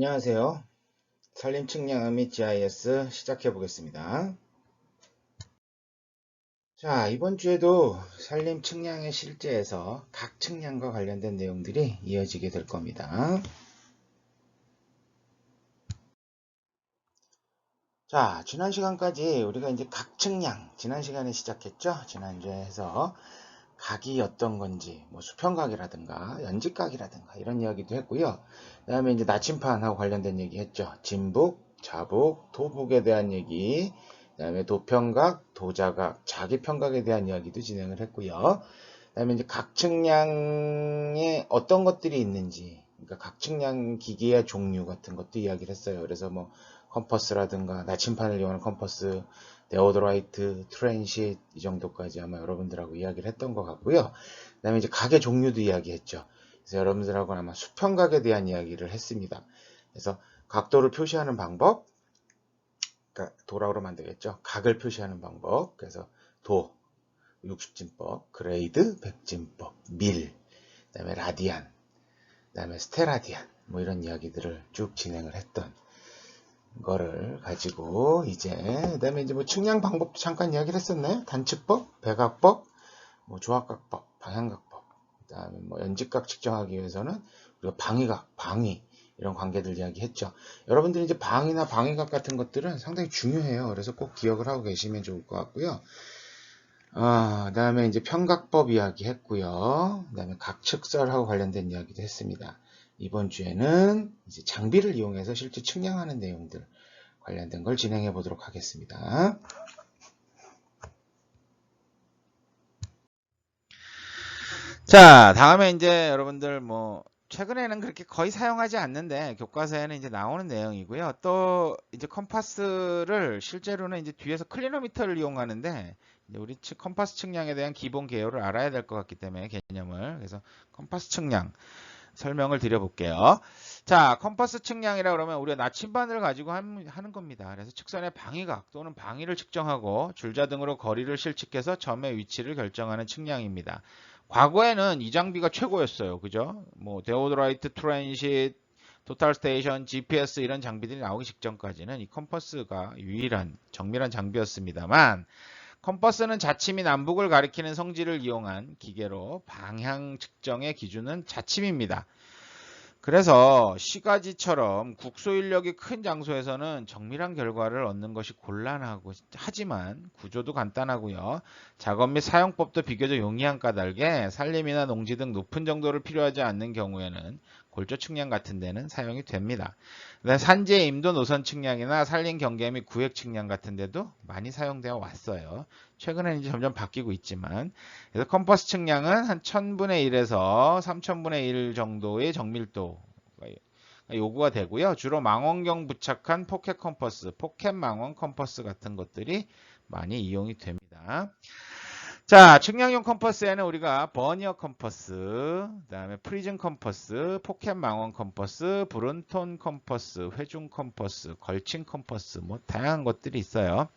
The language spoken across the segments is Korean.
안녕하세요. 산림 측량 및 GIS 시작해 보겠습니다. 자, 이번 주에도 산림 측량의 실제에서 각 측량과 관련된 내용들이 이어지게 될 겁니다. 자, 지난 시간까지 우리가 이제 각 측량, 지난 시간에 시작했죠? 지난주에 해서 각이 어떤 건지, 뭐 수평각이라든가 연직각이라든가 이런 이야기도 했고요. 그 다음에 이제 나침판하고 관련된 얘기 했죠. 진북, 자북, 도북에 대한 얘기, 그 다음에 도평각, 도자각, 자기평각에 대한 이야기도 진행을 했고요. 그 다음에 이제 각 측량에 어떤 것들이 있는지, 그러니까 각 측량 기기의 종류 같은 것도 이야기를 했어요. 그래서 뭐 컴퍼스라든가 나침판을 이용하는 컴퍼스, 데오드라이트, 트랜시트 이 정도까지 아마 여러분들하고 이야기를 했던 것 같고요. 그 다음에 이제 각의 종류도 이야기했죠. 그래서 여러분들하고 아마 수평 각에 대한 이야기를 했습니다. 그래서 각도를 표시하는 방법, 그러니까 도락으로 만들겠죠. 각을 표시하는 방법, 그래서 도, 60진법, 그레이드, 100진법, 밀, 그 다음에 라디안, 그 다음에 스테라디안, 뭐 이런 이야기들을 쭉 진행을 했던 거를 가지고 이제 그 다음에 이제 뭐 측량 방법도 잠깐 이야기를 했었나요? 단측법, 배각법, 뭐 조합각법, 방향각법, 그 다음에 뭐 연직각 측정하기 위해서는 우리가 방위각, 방위 이런 관계들 이야기했죠. 여러분들이 이제 방위나 방위각 같은 것들은 상당히 중요해요. 그래서 꼭 기억을 하고 계시면 좋을 것 같고요. 아, 그 다음에 이제 평각법 이야기 했고요. 그 다음에 각측설하고 관련된 이야기도 했습니다. 이번 주에는 이제 장비를 이용해서 실제 측량하는 내용들 관련된 걸 진행해 보도록 하겠습니다. 자, 다음에 이제 여러분들 뭐 최근에는 그렇게 거의 사용하지 않는데 교과서에는 이제 나오는 내용이고요. 또 이제 컴파스를 실제로는 이제 뒤에서 클리노미터를 이용하는데 우리 컴파스 측량에 대한 기본 개요를 알아야 될 것 같기 때문에 개념을 그래서 컴파스 측량 설명을 드려볼게요. 자, 컴퍼스 측량이라 그러면 우리가 나침반을 가지고 하는 겁니다. 그래서 측선의 방위각 또는 방위를 측정하고 줄자 등으로 거리를 실측해서 점의 위치를 결정하는 측량입니다. 과거에는 이 장비가 최고였어요. 그죠? 뭐 데오드라이트, 트랜시트, 토탈 스테이션, GPS 이런 장비들이 나오기 직전까지는 이 컴퍼스가 유일한 정밀한 장비였습니다만 컴퍼스는 자침이 남북을 가리키는 성질을 이용한 기계로 방향 측정의 기준은 자침입니다. 그래서 시가지처럼 국소인력이 큰 장소에서는 정밀한 결과를 얻는 것이 곤란하고 하지만 구조도 간단하고요. 작업 및 사용법도 비교적 용이한 까닭에 산림이나 농지 등 높은 정도를 필요하지 않는 경우에는 골조 측량 같은 데는 사용이 됩니다. 산지의 임도 노선 측량이나 산림 경계 및 구획 측량 같은 데도 많이 사용되어 왔어요. 최근에는 이제 점점 바뀌고 있지만 그래서 컴퍼스 측량은 한 1000분의 1에서 3000분의 1 정도의 정밀도 요구가 되고요. 주로 망원경 부착한 포켓 컴퍼스, 포켓 망원 컴퍼스 같은 것들이 많이 이용이 됩니다. 자, 측량용 컴퍼스에는 우리가 버니어 컴퍼스, 그 다음에 프리즘 컴퍼스, 포켓 망원 컴퍼스, 브론톤 컴퍼스, 회중 컴퍼스, 걸친 컴퍼스, 뭐 다양한 것들이 있어요.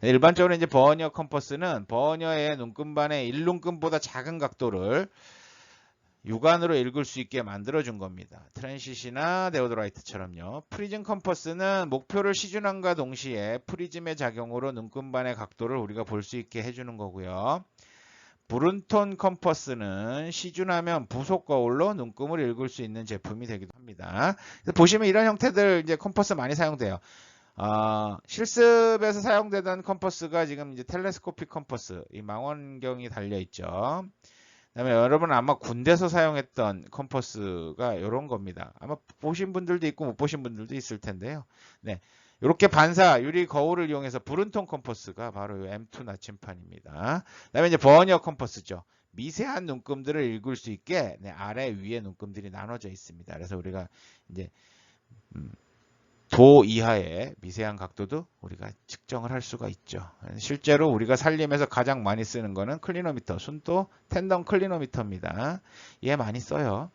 일반적으로 이제 버니어 컴퍼스는 버니어의 눈금반의 1눈금보다 작은 각도를 육안으로 읽을 수 있게 만들어 준 겁니다. 트랜시시나 데오드라이트처럼요. 프리즘 컴퍼스는 목표를 시준함과 동시에 프리즘의 작용으로 눈금반의 각도를 우리가 볼 수 있게 해주는 거고요. 브룬톤 컴퍼스는 시준하면 부속 거울로 눈금을 읽을 수 있는 제품이 되기도 합니다. 보시면 이런 형태들 이제 컴퍼스 많이 사용돼요. 어, 실습에서 사용되던 컴퍼스가 지금 이제 텔레스코픽 컴퍼스, 이 망원경이 달려 있죠. 그다음에 여러분 아마 군대에서 사용했던 컴퍼스가 이런 겁니다. 아마 보신 분들도 있고 못 보신 분들도 있을 텐데요. 네. 이렇게 반사 유리 거울을 이용해서 브룬톤 컴퍼스가 바로 M2 나침판입니다. 그다음에 이제 버니어 컴퍼스죠. 미세한 눈금들을 읽을 수 있게 네, 아래 위에 눈금들이 나눠져 있습니다. 그래서 우리가 이제 음, 도 이하의 미세한 각도도 우리가 측정을 할 수가 있죠. 실제로 우리가 살림에서 가장 많이 쓰는 거는 클리노미터, 순도 텐덤 클리노미터입니다. 얘 많이 써요.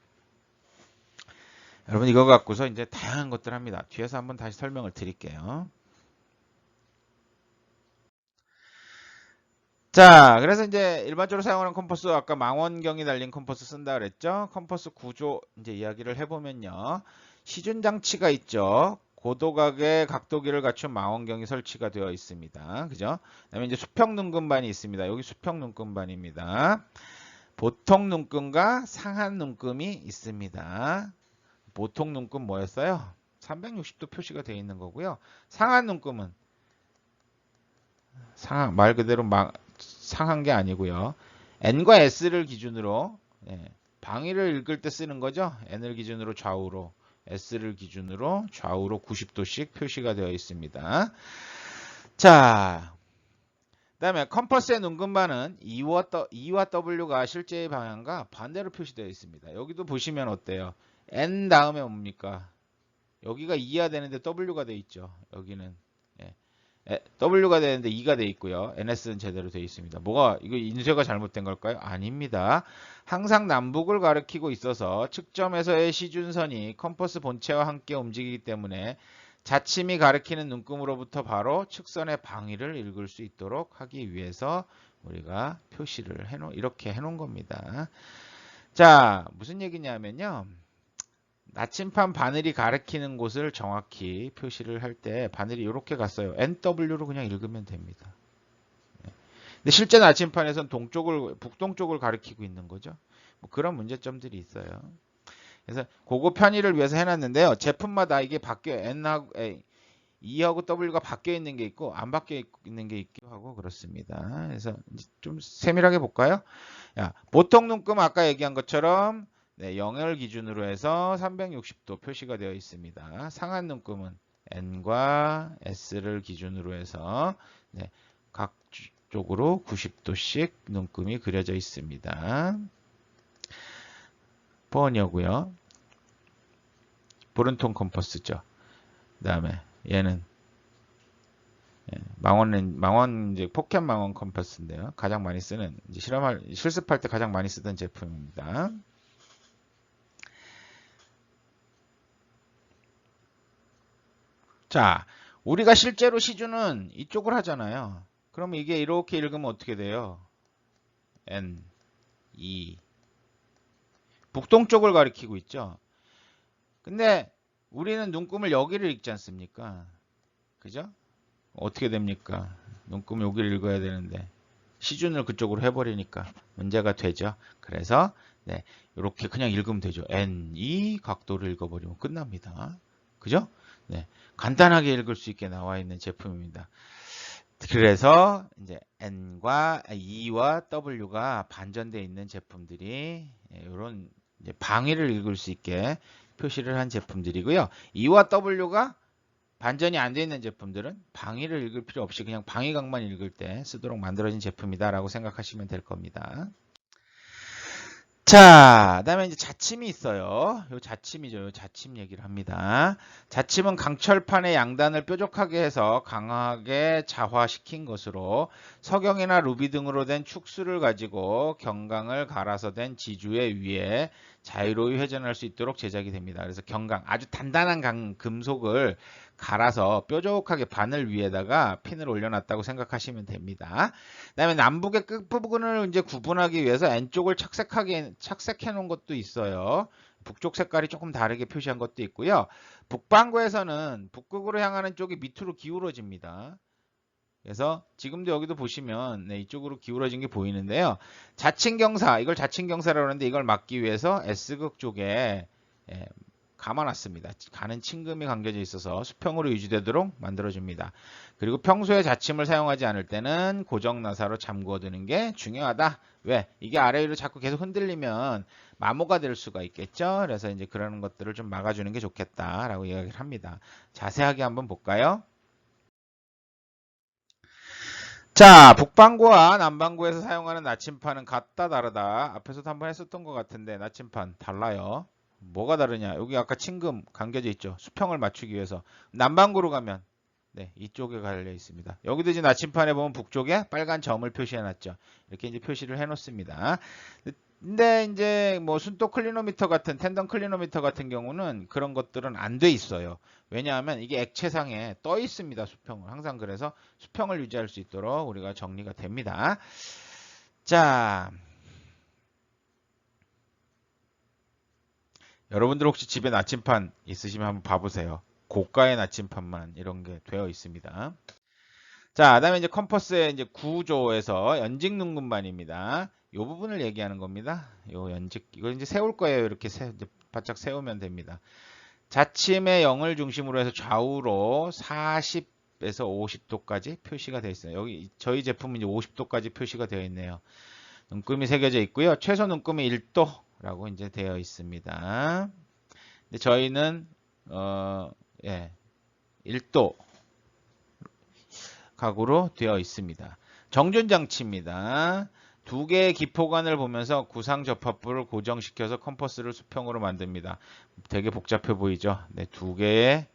여러분 이거 갖고서 이제 다양한 것들 합니다. 뒤에서 한번 다시 설명을 드릴게요. 자, 그래서 이제 일반적으로 사용하는 컴퍼스 아까 망원경이 달린 컴퍼스 쓴다 그랬죠? 컴퍼스 구조 이제 이야기를 해보면요. 시준 장치가 있죠. 고도각의 각도기를 갖춘 망원경이 설치가 되어 있습니다. 그죠? 그다음에 이제 수평 눈금반이 있습니다. 여기 수평 눈금반입니다. 보통 눈금과 상한 눈금이 있습니다. 보통 눈금 뭐였어요? 360도 표시가 되어 있는 거고요. 상한 눈금은 상한 말 그대로 막 상한 게 아니고요. n과 s를 기준으로 예, 방위를 읽을 때 쓰는 거죠. n을 기준으로 좌우로 s를 기준으로 좌우로 90도씩 표시가 되어 있습니다. 자, 그 다음에 컴퍼스의 눈금반은 E와, E와 W가 실제의 방향과 반대로 표시되어 있습니다. 여기도 보시면 어때요? N 다음에 뭡니까? 여기가 E야 되는데 W가 돼 있죠. 여기는 예. 에, W가 되는데 E가 돼 있고요. NS는 제대로 돼 있습니다. 뭐가 이거 인쇄가 잘못된 걸까요? 아닙니다. 항상 남북을 가리키고 있어서 측점에서의 시준선이 컴퍼스 본체와 함께 움직이기 때문에 자침이 가리키는 눈금으로부터 바로 측선의 방위를 읽을 수 있도록 하기 위해서 우리가 표시를 해놓 이렇게 해놓은 겁니다. 자 무슨 얘기냐면요. 나침판 바늘이 가리키는 곳을 정확히 표시를 할 때 바늘이 이렇게 갔어요. NW로 그냥 읽으면 됩니다. 네. 근데 실제 나침판에선 동쪽을 북동쪽을 가리키고 있는 거죠. 뭐 그런 문제점들이 있어요. 그래서 그거 편의를 위해서 해놨는데요. 제품마다 이게 바뀌어 N하고 A, E하고 W가 바뀌어 있는 게 있고 안 바뀌어 있는 게 있기도 하고 그렇습니다. 그래서 좀 세밀하게 볼까요? 야, 보통 눈금 아까 얘기한 것처럼 네, 영열 기준으로 해서 360도 표시가 되어 있습니다. 상한 눈금은 N과 S를 기준으로 해서 네, 각 쪽으로 90도씩 눈금이 그려져 있습니다. 번이고요. 보른통 컴퍼스죠. 그 다음에 얘는 예, 망원 망원 이제 포켓 망원 컴퍼스인데요. 가장 많이 쓰는 실험할 실습할 때 가장 많이 쓰던 제품입니다. 자, 우리가 실제로 시주는 이쪽을 하잖아요. 그럼 이게 이렇게 읽으면 어떻게 돼요? N, E, 북동쪽을 가리키고 있죠. 근데 우리는 눈금을 여기를 읽지 않습니까? 그죠? 어떻게 됩니까? 눈금 여기를 읽어야 되는데 시준을 그쪽으로 해버리니까 문제가 되죠. 그래서 네, 이렇게 그냥 읽으면 되죠. N, E 각도를 읽어버리면 끝납니다. 그죠? 네, 간단하게 읽을 수 있게 나와 있는 제품입니다. 그래서 이제 N과 E와 W가 반전되어 있는 제품들이 이런 방위를 읽을 수 있게 표시를 한 제품들이고요. E와 W가 반전이 안 되어 있는 제품들은 방위를 읽을 필요 없이 그냥 방위각만 읽을 때 쓰도록 만들어진 제품이다라고 생각하시면 될 겁니다. 자, 그다음에 이제 자침이 있어요. 요 자침이죠. 요 자침 얘기를 합니다. 자침은 강철판의 양단을 뾰족하게 해서 강하게 자화시킨 것으로 석영이나 루비 등으로 된 축수를 가지고 경강을 갈아서 된 지주의 위에 자유로이 회전할 수 있도록 제작이 됩니다. 그래서 경강 아주 단단한 강, 금속을 갈아서 뾰족하게 바늘 위에다가 핀을 올려놨다고 생각하시면 됩니다. 그다음에 남북의 끝부분을 이제 구분하기 위해서 N쪽을 착색하게 착색해 놓은 것도 있어요. 북쪽 색깔이 조금 다르게 표시한 것도 있고요. 북반구에서는 북극으로 향하는 쪽이 밑으로 기울어집니다. 그래서 지금도 여기도 보시면 네, 이쪽으로 기울어진 게 보이는데요. 자칭경사 이걸 자칭경사라고 하는데 이걸 막기 위해서 S극 쪽에 예, 감아놨습니다. 가는 층금이 감겨져 있어서 수평으로 유지되도록 만들어줍니다. 그리고 평소에 자침을 사용하지 않을 때는 고정 나사로 잠그어 두는 게 중요하다. 왜? 이게 아래 위로 자꾸 계속 흔들리면 마모가 될 수가 있겠죠. 그래서 이제 그런 것들을 좀 막아주는 게 좋겠다라고 이야기를 합니다. 자세하게 한번 볼까요? 자, 북반구와 남반구에서 사용하는 나침판은 같다 다르다. 앞에서도 한번 했었던 것 같은데 나침판 달라요. 뭐가 다르냐? 여기 아까 층금 감겨져 있죠. 수평을 맞추기 위해서. 남반구로 가면 네, 이쪽에 갈려 있습니다. 여기도 이제 나침판에 보면 북쪽에 빨간 점을 표시해 놨죠. 이렇게 이제 표시를 해 놓습니다. 근데 이제 뭐 순도 클리노미터 같은 텐던 클리노미터 같은 경우는 그런 것들은 안 돼 있어요. 왜냐하면 이게 액체상에 떠 있습니다. 수평을. 항상 그래서 수평을 유지할 수 있도록 우리가 정리가 됩니다. 자, 여러분들 혹시 집에 나침판 있으시면 한번 봐보세요. 고가의 나침판만 이런 게 되어 있습니다. 자, 그다음에 이제 컴퍼스의 이제 구조에서 연직 눈금반입니다. 이 부분을 얘기하는 겁니다. 요 연직 이거 이제 세울 거예요. 이렇게 세, 바짝 세우면 됩니다. 자침의 0을 중심으로 해서 좌우로 40에서 50도까지 표시가 되어 있어요. 여기 저희 제품은 이제 50도까지 표시가 되어 있네요. 눈금이 새겨져 있고요. 최소 눈금이 1도라고 이제 되어 있습니다. 근데 저희는 어, 예, 1도 각으로 되어 있습니다. 정전 장치입니다. 두 개의 기포관을 보면서 구상 접합부를 고정시켜서 컴퍼스를 수평으로 만듭니다. 되게 복잡해 보이죠? 네, 두 개의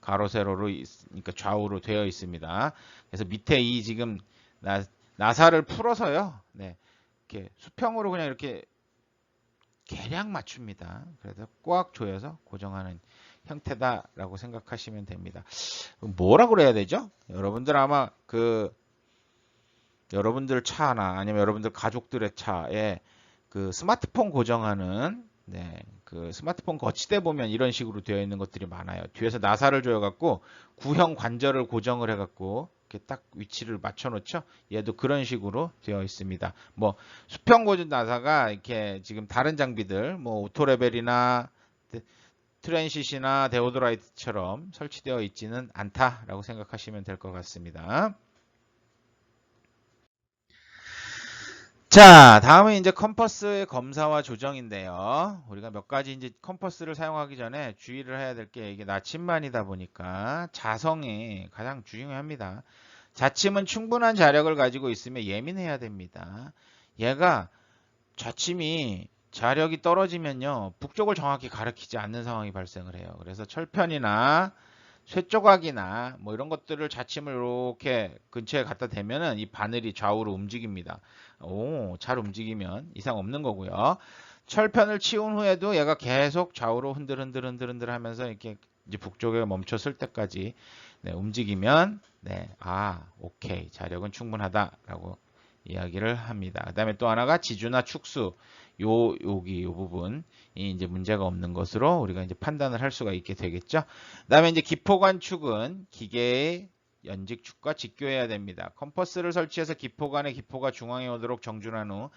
가로 세로로 있- 그러니까 좌우로 되어 있습니다. 그래서 밑에 이 지금 나, 나사를 풀어서요. 네. 이렇게 수평으로 그냥 이렇게 계량 맞춥니다. 그래서 꽉 조여서 고정하는 형태다라고 생각하시면 됩니다. 뭐라 그래야 되죠? 여러분들 아마 그 여러분들 차나 아니면 여러분들 가족들의 차에 그 스마트폰 고정하는 네, 그 스마트폰 거치대 보면 이런 식으로 되어 있는 것들이 많아요. 뒤에서 나사를 조여 갖고 구형 관절을 고정을 해 갖고 이렇게 딱 위치를 맞춰 놓죠. 얘도 그런 식으로 되어 있습니다. 뭐 수평 고정 나사가 이렇게 지금 다른 장비들 뭐 오토레벨이나 트랜시시나 데오드라이트처럼 설치되어 있지는 않다라고 생각하시면 될 것 같습니다. 자, 다음은 이제 컴퍼스의 검사와 조정인데요. 우리가 몇 가지 이제 컴퍼스를 사용하기 전에 주의를 해야 될 게 이게 나침반이다 보니까 자성이 가장 중요합니다. 자침은 충분한 자력을 가지고 있으면 예민해야 됩니다. 얘가 자침이 자력이 떨어지면요. 북쪽을 정확히 가리키지 않는 상황이 발생을 해요. 그래서 철편이나 쇠조각이나 뭐 이런 것들을 자침을 이렇게 근처에 갖다 대면은 이 바늘이 좌우로 움직입니다. 오, 잘 움직이면 이상 없는 거고요. 철편을 치운 후에도 얘가 계속 좌우로 흔들흔들 흔들흔들 하면서 이렇게 이제 북쪽에 멈췄을 때까지 네, 움직이면 네, 아, 오케이. 자력은 충분하다라고 이야기를 합니다. 그 다음에 또 하나가 지주나 축수 요 여기 요 부분이 이제 문제가 없는 것으로 우리가 이제 판단을 할 수가 있게 되겠죠. 그 다음에 이제 기포관 축은 기계의 연직축과 직교해야 됩니다. 컴퍼스를 설치해서 기포관의 기포가 중앙에 오도록 정준한 후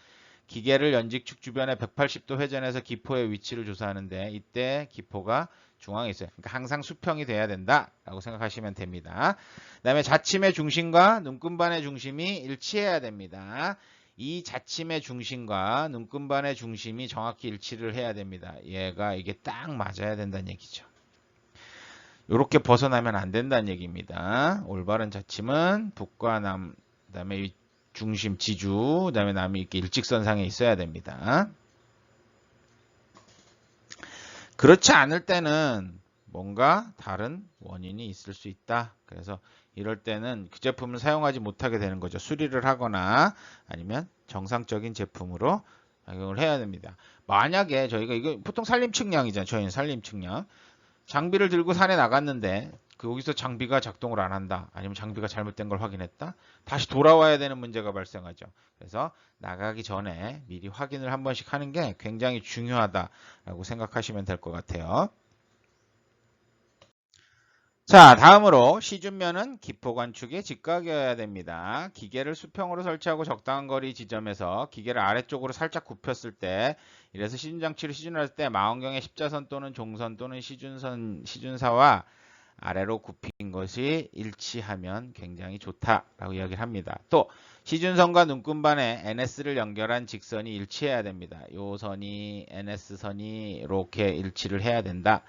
기계를 연직축 주변에 180도 회전해서 기포의 위치를 조사하는데 이때 기포가 중앙에 있어요. 그러니까 항상 수평이 돼야 된다라고 생각하시면 됩니다. 그 다음에 자침의 중심과 눈금반의 중심이 일치해야 됩니다. 이 자침의 중심과 눈금반의 중심이 정확히 일치를 해야 됩니다. 얘가 이게 딱 맞아야 된다는 얘기죠. 이렇게 벗어나면 안 된다는 얘기입니다. 올바른 자침은 북과 남, 그다음에 이 중심 지주, 그다음에 남이 이렇게 일직선상에 있어야 됩니다. 그렇지 않을 때는 뭔가 다른 원인이 있을 수 있다. 그래서 이럴 때는 그 제품을 사용하지 못하게 되는 거죠. 수리를 하거나 아니면 정상적인 제품으로 작용을 해야 됩니다. 만약에 저희가 이거 보통 산림 측량이잖아요. 저희는 산림 측량. 장비를 들고 산에 나갔는데 거기서 장비가 작동을 안 한다. 아니면 장비가 잘못된 걸 확인했다. 다시 돌아와야 되는 문제가 발생하죠. 그래서 나가기 전에 미리 확인을 한 번씩 하는 게 굉장히 중요하다라고 생각하시면 될 것 같아요. 자, 다음으로 시준면은 기포관축에 직각이어야 됩니다. 기계를 수평으로 설치하고 적당한 거리 지점에서 기계를 아래쪽으로 살짝 굽혔을 때 이래서 시준장치를 시준할 때 망원경의 십자선 또는 종선 또는 시준선 시준사와 아래로 굽힌 것이 일치하면 굉장히 좋다라고 이야기를 합니다. 또 시준선과 눈금반에 NS를 연결한 직선이 일치해야 됩니다. 요 선이 NS선이 이렇게 일치를 해야 된다.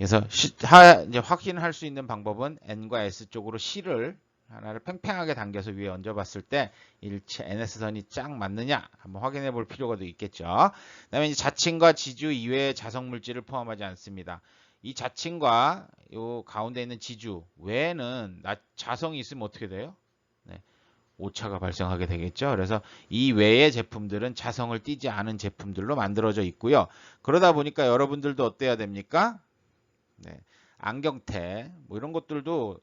그래서 시, 하, 이제 확인할 수 있는 방법은 N과 S 쪽으로 C를 하나를 팽팽하게 당겨서 위에 얹어봤을 때 일체 NS선이 쫙 맞느냐 한번 확인해 볼 필요가 도 있겠죠. 그 다음에 이제 자칭과 지주 이외의 자성 물질을 포함하지 않습니다. 이 자칭과 요 가운데 있는 지주 외에는 나, 자성이 있으면 어떻게 돼요? 네, 오차가 발생하게 되겠죠. 그래서 이 외의 제품들은 자성을 띠지 않은 제품들로 만들어져 있고요. 그러다 보니까 여러분들도 어때야 됩니까? 네, 안경테 뭐 이런 것들도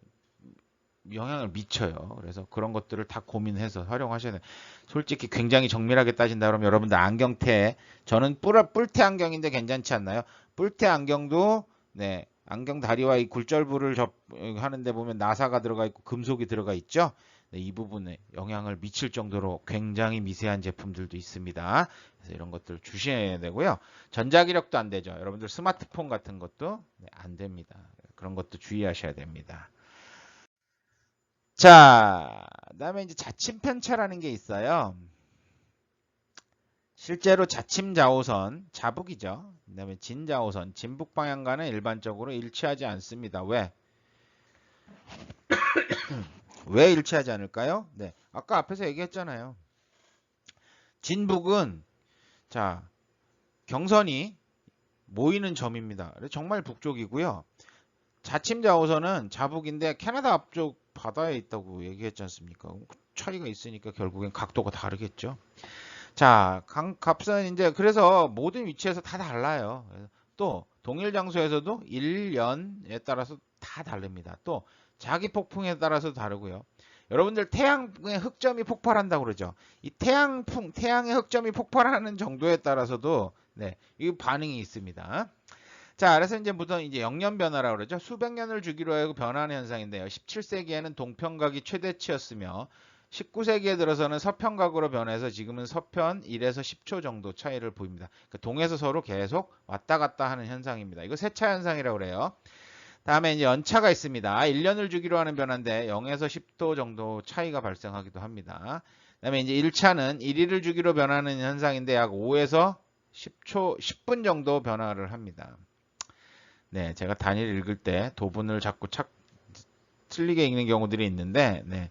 영향을 미쳐요. 그래서 그런 것들을 다 고민해서 활용하셔야 돼요. 솔직히 굉장히 정밀하게 따진다 그러면 여러분들 안경테 저는 뿔, 뿔테 안경인데 괜찮지 않나요? 뿔테 안경도 네 안경 다리와 이 굴절부를 접 하는데 보면 나사가 들어가 있고 금속이 들어가 있죠. 네, 이 부분에 영향을 미칠 정도로 굉장히 미세한 제품들도 있습니다. 그래서 이런 것들 주셔야 되고요. 전자기력도 안 되죠. 여러분들 스마트폰 같은 것도 네, 안 됩니다. 그런 것도 주의하셔야 됩니다. 자, 그다음에 이제 자침 편차라는 게 있어요. 실제로 자침 좌우선 자북이죠. 그다음에 진 좌우선 진북 방향과는 일반적으로 일치하지 않습니다. 왜? 왜 일치하지 않을까요? 네, 아까 앞에서 얘기했잖아요. 진북은 자 경선이 모이는 점입니다. 정말 북쪽이고요. 자침 좌우선은 자북인데 캐나다 앞쪽 바다에 있다고 얘기했지 않습니까? 그 차이가 있으니까 결국엔 각도가 다르겠죠. 자, 강, 값은 이제 그래서 모든 위치에서 다 달라요. 또 동일 장소에서도 1년에 따라서 다 다릅니다. 또 자기 폭풍에 따라서 다르고요. 여러분들 태양의 흑점이 폭발한다고 그러죠. 이 태양풍, 태양의 흑점이 폭발하는 정도에 따라서도 네, 이 반응이 있습니다. 자, 그래서 이제 무슨 이제 영년 변화라고 그러죠. 수백 년을 주기로 하고 변하는 현상인데요. 17세기에는 동편각이 최대치였으며 19세기에 들어서는 서편각으로 변해서 지금은 서편 1에서 10초 정도 차이를 보입니다. 그러니까 동에서 서로 계속 왔다 갔다 하는 현상입니다. 이거 세차 현상이라고 그래요. 다음에 이제 연차가 있습니다. 1년을 주기로 하는 변화인데 0에서 10도 정도 차이가 발생하기도 합니다. 그다음에 이제 1차는 1일을 주기로 변하는 현상인데 약 5에서 10초, 10분 정도 변화를 합니다. 네, 제가 단위를 읽을 때 도분을 자꾸 착 틀리게 읽는 경우들이 있는데 네.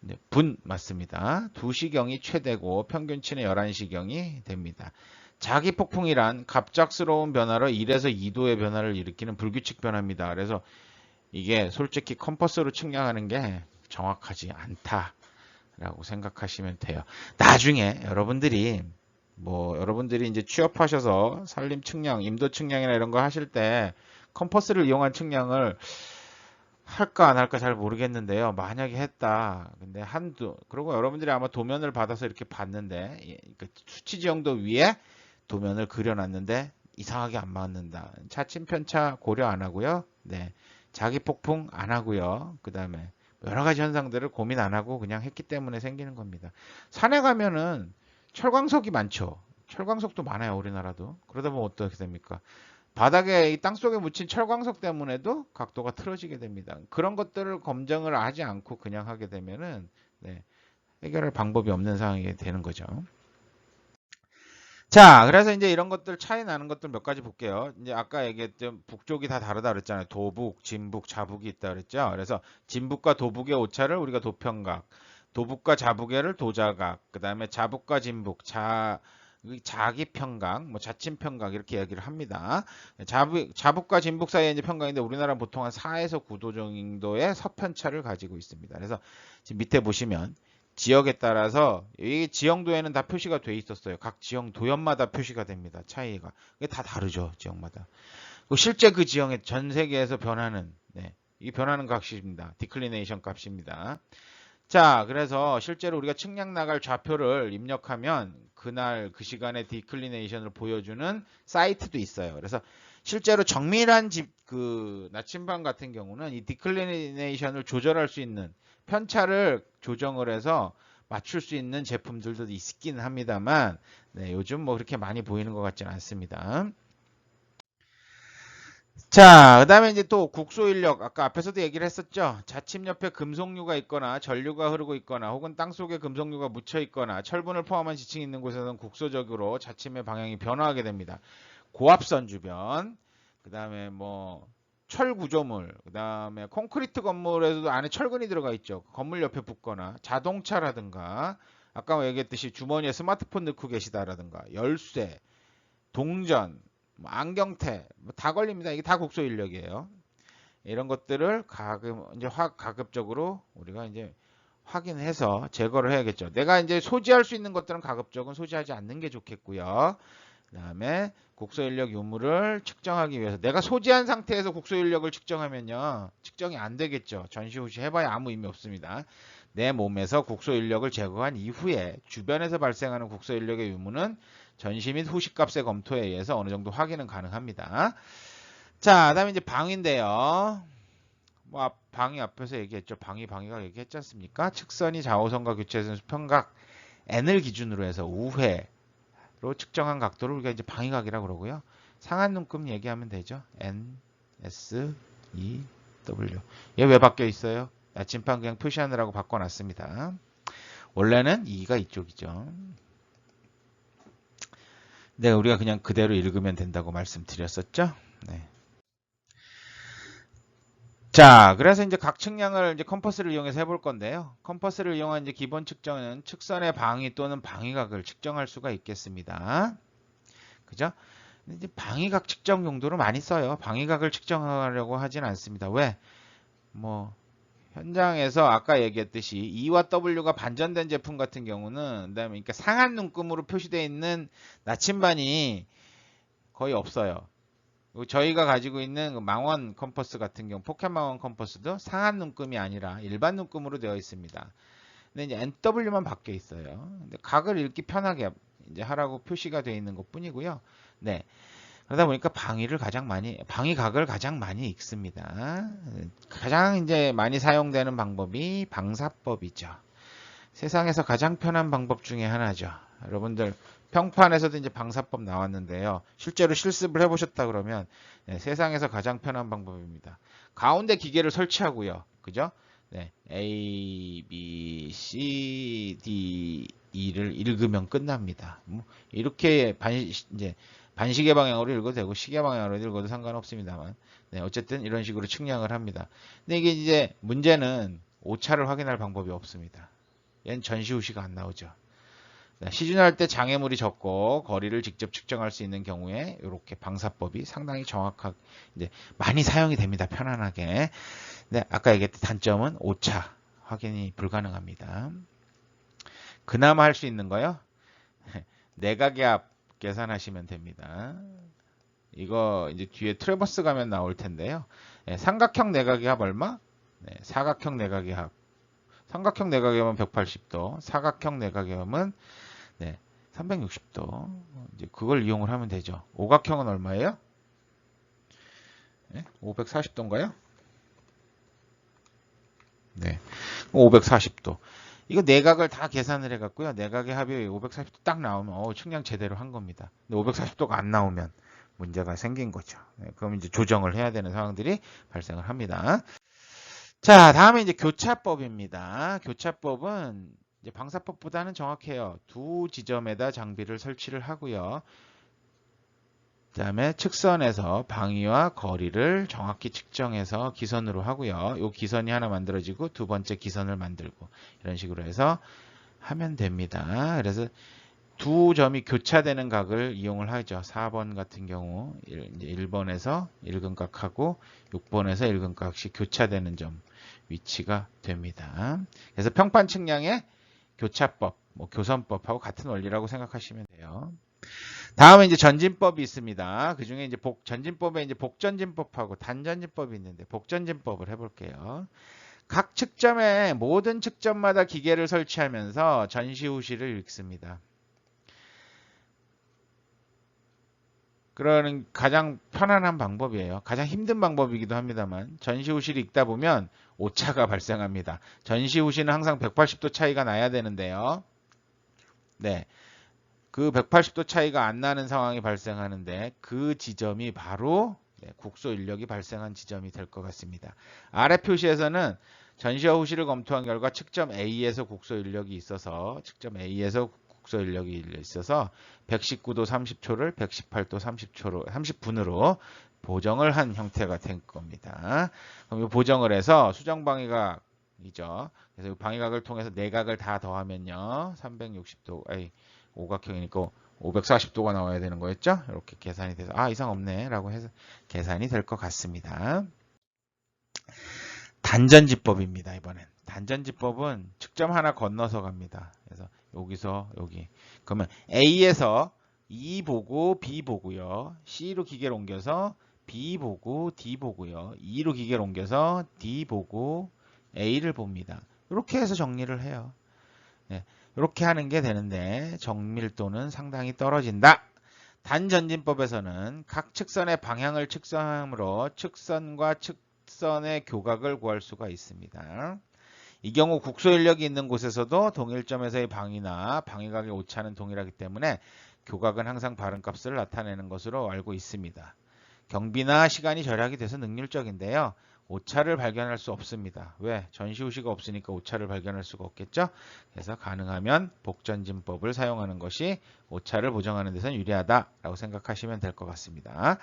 네, 분 맞습니다. 2시경이 최대고 평균치는 11시경이 됩니다. 자기 폭풍이란 갑작스러운 변화로 1에서 2도의 변화를 일으키는 불규칙 변화입니다. 그래서 이게 솔직히 컴퍼스로 측량하는 게 정확하지 않다라고 생각하시면 돼요. 나중에 여러분들이 뭐 여러분들이 이제 취업하셔서 산림 측량, 임도 측량이나 이런 거 하실 때 컴퍼스를 이용한 측량을 할까 안 할까 잘 모르겠는데요. 만약에 했다. 근데 한두 그리고 여러분들이 아마 도면을 받아서 이렇게 봤는데 예, 그러니까 수치 지형도 위에 도면을 그려놨는데 이상하게 안 맞는다. 차침 편차 고려 안 하고요. 네. 자기 폭풍 안 하고요. 그 다음에 여러 가지 현상들을 고민 안 하고 그냥 했기 때문에 생기는 겁니다. 산에 가면은 철광석이 많죠. 철광석도 많아요, 우리나라도. 그러다 보면 어떻게 됩니까? 바닥에 이 땅속에 묻힌 철광석 때문에도 각도가 틀어지게 됩니다. 그런 것들을 검증을 하지 않고 그냥 하게 되면은 네, 해결할 방법이 없는 상황이 되는 거죠. 자, 그래서 이제 이런 것들 차이 나는 것들 몇 가지 볼게요. 이제 아까 얘기했던 북쪽이 다 다르다 그랬잖아요. 도북, 진북, 자북이 있다 그랬죠. 그래서 진북과 도북의 오차를 우리가 도평각, 도북과 자북의를 도자각, 그 다음에 자북과 진북, 자 자기 평각, 뭐 자친 평각 이렇게 얘기를 합니다. 자북, 자북과 진북 사이에 이제 평각인데 우리나라는 보통 한 4에서 9도 정도의 서편차를 가지고 있습니다. 그래서 지금 밑에 보시면 지역에 따라서 이 지형도에는 다 표시가 돼 있었어요. 각 지형 도연마다 표시가 됩니다. 차이가 이게 다 다르죠 지역마다. 실제 그 지형의 전 세계에서 변하는 네, 이 변하는 값입니다. 디클리네이션 값입니다. 자, 그래서 실제로 우리가 측량 나갈 좌표를 입력하면 그날 그 시간에 디클리네이션을 보여주는 사이트도 있어요. 그래서 실제로 정밀한 집 그 나침반 같은 경우는 이 디클리네이션을 조절할 수 있는 편차를 조정을 해서 맞출 수 있는 제품들도 있긴 합니다만 네, 요즘 뭐 그렇게 많이 보이는 것 같지는 않습니다. 자, 그 다음에 이제 또 국소 인력, 아까 앞에서도 얘기를 했었죠. 자침 옆에 금속류가 있거나 전류가 흐르고 있거나 혹은 땅 속에 금속류가 묻혀 있거나 철분을 포함한 지층이 있는 곳에서는 국소적으로 자침의 방향이 변화하게 됩니다. 고압선 주변, 그 다음에 뭐 철 구조물, 그 다음에 콘크리트 건물에서도 안에 철근이 들어가 있죠. 건물 옆에 붙거나 자동차라든가 아까 얘기했듯이 주머니에 스마트폰 넣고 계시다라든가 열쇠, 동전, 뭐 안경테 뭐다 걸립니다. 이게 다 국소 인력이에요. 이런 것들을 가급 이제 화 가급적으로 우리가 이제 확인해서 제거를 해야겠죠. 내가 이제 소지할 수 있는 것들은 가급적은 소지하지 않는 게 좋겠고요. 그 다음에 국소 인력 유무를 측정하기 위해서 내가 소지한 상태에서 국소 인력을 측정하면요. 측정이 안 되겠죠. 전시 후시 해봐야 아무 의미 없습니다. 내 몸에서 국소 인력을 제거한 이후에 주변에서 발생하는 국소 인력의 유무는 전시 및 후시 값의 검토에 의해서 어느 정도 확인은 가능합니다. 자, 그다음에 이제 방인데요. 뭐 앞- 방위 앞에서 얘기했죠. 방위 방위가 얘기했지 않습니까? 측선이 좌우선과 교차선 수평각 n을 기준으로 해서 우회 로 측정한 각도를 우리가 이제 방위각이라고 그러고요. 상한 눈금 얘기하면 되죠. n s e w 얘 왜 바뀌어 있어요? 나침반 그냥 표시하느라고 바꿔놨습니다. 원래는 2가 이쪽이죠. 네, 우리가 그냥 그대로 읽으면 된다고 말씀드렸었죠. 네. 자, 그래서 이제 각 측량을 이제 컴퍼스를 이용해서 해볼 건데요. 컴퍼스를 이용한 이제 기본 측정은 측선의 방위 또는 방위각을 측정할 수가 있겠습니다. 그죠? 이제 방위각 측정 용도로 많이 써요. 방위각을 측정하려고 하진 않습니다. 왜? 뭐 현장에서 아까 얘기했듯이 E와 W가 반전된 제품 같은 경우는 그다음에 그러니까 상한 눈금으로 표시되어 있는 나침반이 거의 없어요. 저희가 가지고 있는 그 망원 컴퍼스 같은 경우 포켓 망원 컴퍼스도 상한 눈금이 아니라 일반 눈금으로 되어 있습니다. 근데 이제 NW만 바뀌어 있어요. 근데 각을 읽기 편하게 이제 하라고 표시가 되어 있는 것 뿐이고요. 네. 그러다 보니까 방위를 가장 많이 방위각을 가장 많이 읽습니다. 가장 이제 많이 사용되는 방법이 방사법이죠. 세상에서 가장 편한 방법 중에 하나죠. 여러분들 평판에서도 이제 방사법 나왔는데요. 실제로 실습을 해보셨다 그러면 네, 세상에서 가장 편한 방법입니다. 가운데 기계를 설치하고요. 그죠? 네, A, B, C, D, E를 읽으면 끝납니다. 뭐 이렇게 반 이제 반시계 방향으로 읽어도 되고 시계 방향으로 읽어도 상관없습니다만 네, 어쨌든 이런 식으로 측량을 합니다. 근데 이게 이제 문제는 오차를 확인할 방법이 없습니다. 얘는 전시 후시가 안 나오죠. 네, 시준할 때 장애물이 적고 거리를 직접 측정할 수 있는 경우에 이렇게 방사법이 상당히 정확하게 이제 많이 사용이 됩니다. 편안하게. 네, 아까 얘기했던 단점은 오차 확인이 불가능합니다. 그나마 할 수 있는 거요. 내각의 합 계산하시면 됩니다. 이거 이제 뒤에 트레버스 가면 나올 텐데요. 네, 삼각형 내각의 합 얼마? 네, 사각형 내각의 합. 삼각형 내각의 합은 180도, 사각형 내각의 합은 네, 360도. 이제 그걸 이용을 하면 되죠. 오각형은 얼마예요? 네, 540도인가요? 네, 540도. 이거 내각을 다 계산을 해갖고요. 내각의 합이 540도 딱 나오면 어, 측량 제대로 한 겁니다. 근데 540도가 안 나오면 문제가 생긴 거죠. 네, 그럼 이제 조정을 해야 되는 상황들이 발생을 합니다. 자, 다음에 이제 교차법입니다. 교차법은 이제 방사법보다는 정확해요. 두 지점에다 장비를 설치를 하고요. 그 다음에 측선에서 방위와 거리를 정확히 측정해서 기선으로 하고요. 이 기선이 하나 만들어지고 두 번째 기선을 만들고 이런 식으로 해서 하면 됩니다. 그래서 두 점이 교차되는 각을 이용을 하죠. 4번 같은 경우 1번에서 일근각하고 6번에서 일근각씩 교차되는 점 위치가 됩니다. 그래서 평판 측량의 교차법, 뭐 교선법하고 같은 원리라고 생각하시면 돼요. 다음에 이제 전진법이 있습니다. 그 중에 이제 복, 전진법에 이제 복전진법하고 단전진법이 있는데 복전진법을 해볼게요. 각 측점에 모든 측점마다 기계를 설치하면서 전시 후시를 읽습니다. 그러는 가장 편안한 방법이에요. 가장 힘든 방법이기도 합니다만 전시 후시를 읽다 보면 오차가 발생합니다. 전시 후시는 항상 180도 차이가 나야 되는데요. 네. 그 180도 차이가 안 나는 상황이 발생하는데 그 지점이 바로 네, 국소 인력이 발생한 지점이 될 것 같습니다. 아래 표시에서는 전시와 후시를 검토한 결과 측점 A에서 국소 인력이 있어서 측점 A에서 국소 인력이 있어서 119도 30초를 118도 30초로 30분으로 보정을 한 형태가 된 겁니다. 그럼 이 보정을 해서 수정 방위각이죠. 그래서 이 방위각을 통해서 내각을 다 더하면요. 360도 아니 오각형이니까 540도가 나와야 되는 거였죠? 이렇게 계산이 돼서 아 이상 없네 라고 해서 계산이 될 것 같습니다. 단전지법입니다. 이번엔 단전지법은 측점 하나 건너서 갑니다. 그래서 여기서 여기 그러면 A에서 E 보고 B 보고요. C로 기계를 옮겨서 B 보고 D 보고요. E로 기계를 옮겨서 D 보고 A를 봅니다. 이렇게 해서 정리를 해요. 네, 이렇게 하는 게 되는데 정밀도는 상당히 떨어진다. 단전진법에서는 각 측선의 방향을 측정함으로 측선과 측선의 교각을 구할 수가 있습니다. 이 경우 국소 인력이 있는 곳에서도 동일점에서의 방위나 방위각의 오차는 동일하기 때문에 교각은 항상 바른 값을 나타내는 것으로 알고 있습니다. 경비나 시간이 절약이 돼서 능률적인데요. 오차를 발견할 수 없습니다. 왜? 전시후시가 없으니까 오차를 발견할 수가 없겠죠? 그래서 가능하면 복전진법을 사용하는 것이 오차를 보정하는 데선 유리하다라고 생각하시면 될 것 같습니다.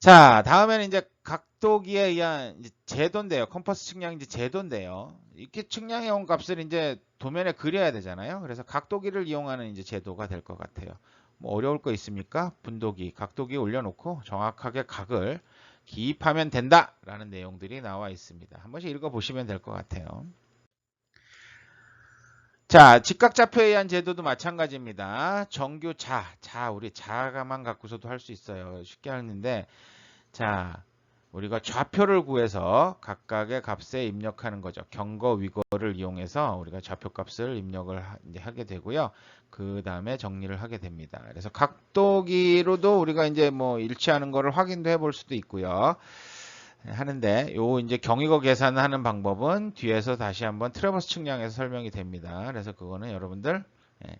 자, 다음에는 이제 각도기에 의한 제도인데요. 컴퍼스 측량 이제 제도인데요. 이렇게 측량해 온 값을 이제 도면에 그려야 되잖아요. 그래서 각도기를 이용하는 이제 제도가 될 것 같아요. 뭐 어려울 거 있습니까? 분도기, 각도기 올려놓고 정확하게 각을 기입하면 된다라는 내용들이 나와 있습니다. 한 번씩 읽어보시면 될 것 같아요. 자, 직각좌표에 의한 제도도 마찬가지입니다. 정규 자, 자, 우리 자가만 갖고서도 할 수 있어요. 쉽게 하는데, 자, 우리가 좌표를 구해서 각각의 값에 입력하는 거죠. 경거, 위거를 이용해서 우리가 좌표 값을 입력을 하게 되고요. 그 다음에 정리를 하게 됩니다. 그래서 각도기로도 우리가 이제 뭐 일치하는 거를 확인도 해볼 수도 있고요. 하는데 요 이제 경위거 계산하는 방법은 뒤에서 다시 한번 트래버스 측량에서 설명이 됩니다. 그래서 그거는 여러분들 예,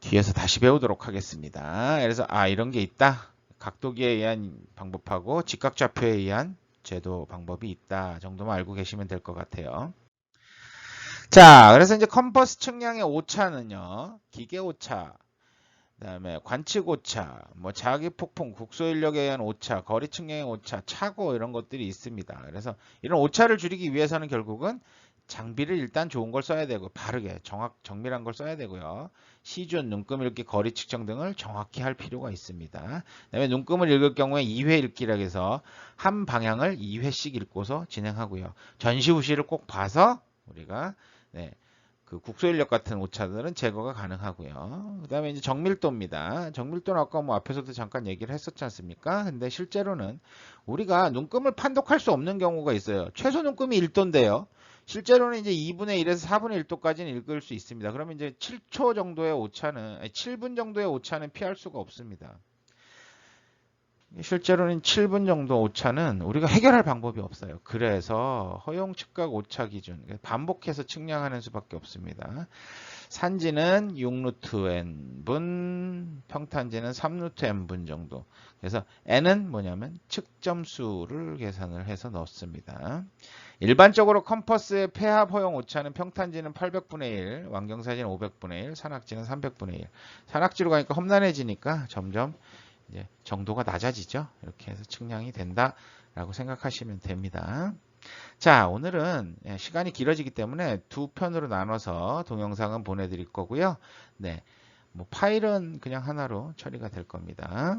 뒤에서 다시 배우도록 하겠습니다. 그래서 아 이런 게 있다. 각도기에 의한 방법하고 직각좌표에 의한 제도 방법이 있다 정도만 알고 계시면 될 것 같아요. 자, 그래서 이제 컴퍼스 측량의 오차는요, 기계 오차, 그 다음에 관측 오차, 뭐 자기 폭풍, 국소 인력에 의한 오차, 거리 측량의 오차, 차고 이런 것들이 있습니다. 그래서 이런 오차를 줄이기 위해서는 결국은 장비를 일단 좋은 걸 써야 되고 바르게 정확 정밀한 걸 써야 되고요. 시준, 눈금 읽기, 거리 측정 등을 정확히 할 필요가 있습니다. 그다음에 눈금을 읽을 경우에 2회 읽기라 해서 한 방향을 2회씩 읽고서 진행하고요. 전시 후시를 꼭 봐서 우리가 네, 그 국소 인력 같은 오차들은 제거가 가능하고요. 그 다음에 이제 정밀도입니다. 정밀도는 아까 뭐 앞에서도 잠깐 얘기를 했었지 않습니까? 근데 실제로는 우리가 눈금을 판독할 수 없는 경우가 있어요. 최소 눈금이 1도인데요. 실제로는 이제 2분의 1에서 4분의 1도까지는 읽을 수 있습니다. 그러면 이제 7초 정도의 오차는, 아니 7분 정도의 오차는 피할 수가 없습니다. 실제로는 7분 정도 오차는 우리가 해결할 방법이 없어요. 그래서 허용 측각 오차 기준 반복해서 측량하는 수밖에 없습니다. 산지는 6루트 n분, 평탄지는 3루트 n분 정도. 그래서 n은 뭐냐면 측점수를 계산을 해서 넣습니다. 일반적으로 컴퍼스의 폐합 허용 오차는 평탄지는 800분의 1, 완경사지는 500분의 1, 산악지는 300분의 1. 산악지로 가니까 험난해지니까 점점 정도가 낮아지죠. 이렇게 해서 측량이 된다라고 생각하시면 됩니다. 자, 오늘은 예, 시간이 길어지기 때문에 두 편으로 나눠서 동영상은 보내드릴 거고요. 네, 뭐 파일은 그냥 하나로 처리가 될 겁니다.